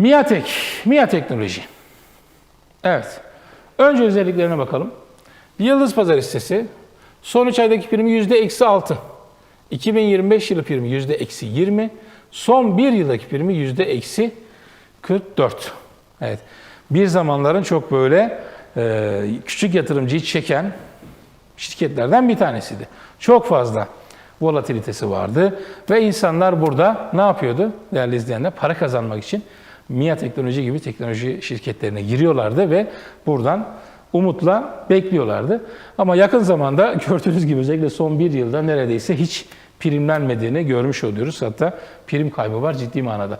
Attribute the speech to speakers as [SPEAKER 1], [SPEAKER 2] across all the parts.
[SPEAKER 1] Miatek, MIA teknoloji. Evet. Önce özelliklerine bakalım. Yıldız Pazar hissesi son 3 aydaki primi yüzde eksi 6. 2025 yılı primi yüzde eksi 20. Son 1 yıldaki primi yüzde eksi 44. Evet. Bir zamanların çok böyle e, küçük yatırımcıyı çeken şirketlerden bir tanesiydi. Çok fazla volatilitesi vardı ve insanlar burada ne yapıyordu değerli izleyenler? Para kazanmak için MIA Teknoloji gibi teknoloji şirketlerine giriyorlardı ve buradan umutla bekliyorlardı. Ama yakın zamanda gördüğünüz gibi özellikle son bir yılda neredeyse hiç primlenmediğini görmüş oluyoruz. Hatta prim kaybı var ciddi manada.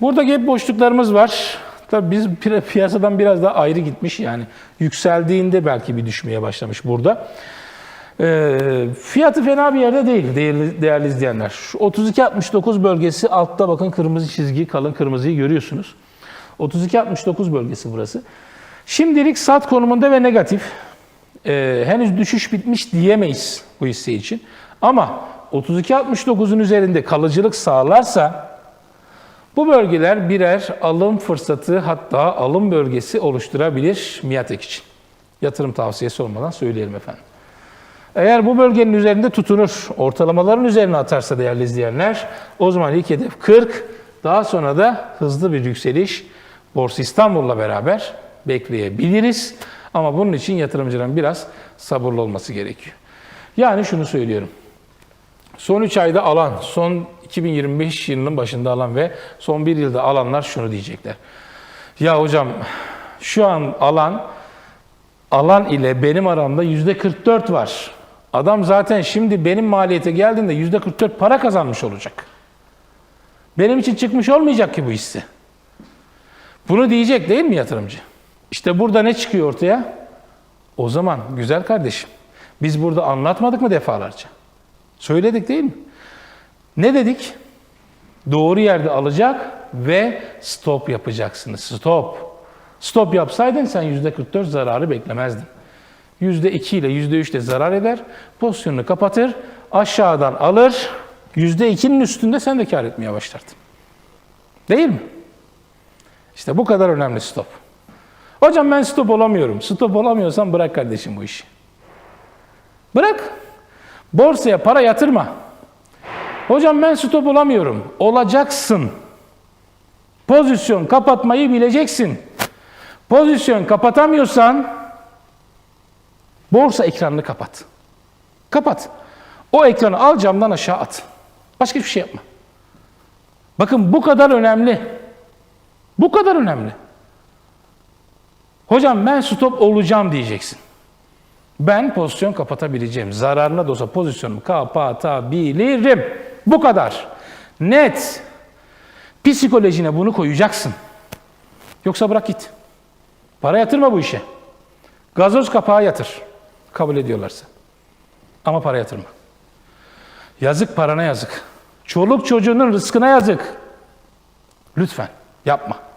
[SPEAKER 1] Burada hep boşluklarımız var. Tabii biz pi- piyasadan biraz daha ayrı gitmiş yani yükseldiğinde belki bir düşmeye başlamış burada. Ee, fiyatı fena bir yerde değil değerli, değerli izleyenler. Şu 32.69 bölgesi altta bakın kırmızı çizgi, kalın kırmızıyı görüyorsunuz. 32.69 bölgesi burası. Şimdilik sat konumunda ve negatif. Ee, henüz düşüş bitmiş diyemeyiz bu hisse için. Ama 32.69'un üzerinde kalıcılık sağlarsa bu bölgeler birer alım fırsatı hatta alım bölgesi oluşturabilir Miatek için. Yatırım tavsiyesi olmadan söyleyelim efendim. Eğer bu bölgenin üzerinde tutunur, ortalamaların üzerine atarsa değerli izleyenler, o zaman ilk hedef 40, daha sonra da hızlı bir yükseliş Borsa İstanbul'la beraber bekleyebiliriz. Ama bunun için yatırımcıların biraz sabırlı olması gerekiyor. Yani şunu söylüyorum. Son 3 ayda alan, son 2025 yılının başında alan ve son 1 yılda alanlar şunu diyecekler. Ya hocam şu an alan alan ile benim aramda yüzde 44 var. Adam zaten şimdi benim maliyete geldiğinde yüzde 44 para kazanmış olacak. Benim için çıkmış olmayacak ki bu hisse. Bunu diyecek değil mi yatırımcı? İşte burada ne çıkıyor ortaya? O zaman güzel kardeşim. Biz burada anlatmadık mı defalarca? Söyledik değil mi? Ne dedik? Doğru yerde alacak ve stop yapacaksınız. Stop. Stop yapsaydın sen %44 zararı beklemezdin. %2 ile %3 de zarar eder. Pozisyonunu kapatır. Aşağıdan alır. %2'nin üstünde sen de kar etmeye başlardın. Değil mi? İşte bu kadar önemli stop. Hocam ben stop olamıyorum. Stop olamıyorsan bırak kardeşim bu işi. Bırak. Borsaya para yatırma. Hocam ben stop olamıyorum. Olacaksın. Pozisyon kapatmayı bileceksin. Pozisyon kapatamıyorsan borsa ekranını kapat. Kapat. O ekranı al camdan aşağı at. Başka hiçbir şey yapma. Bakın bu kadar önemli. Bu kadar önemli. Hocam ben stop olacağım diyeceksin. Ben pozisyon kapatabileceğim. Zararına da olsa pozisyonumu kapatabilirim. Bu kadar. Net. Psikolojine bunu koyacaksın. Yoksa bırak git. Para yatırma bu işe. Gazoz kapağı yatır. Kabul ediyorlarsa. Ama para yatırma. Yazık parana yazık. Çoluk çocuğunun rızkına yazık. Lütfen yapma.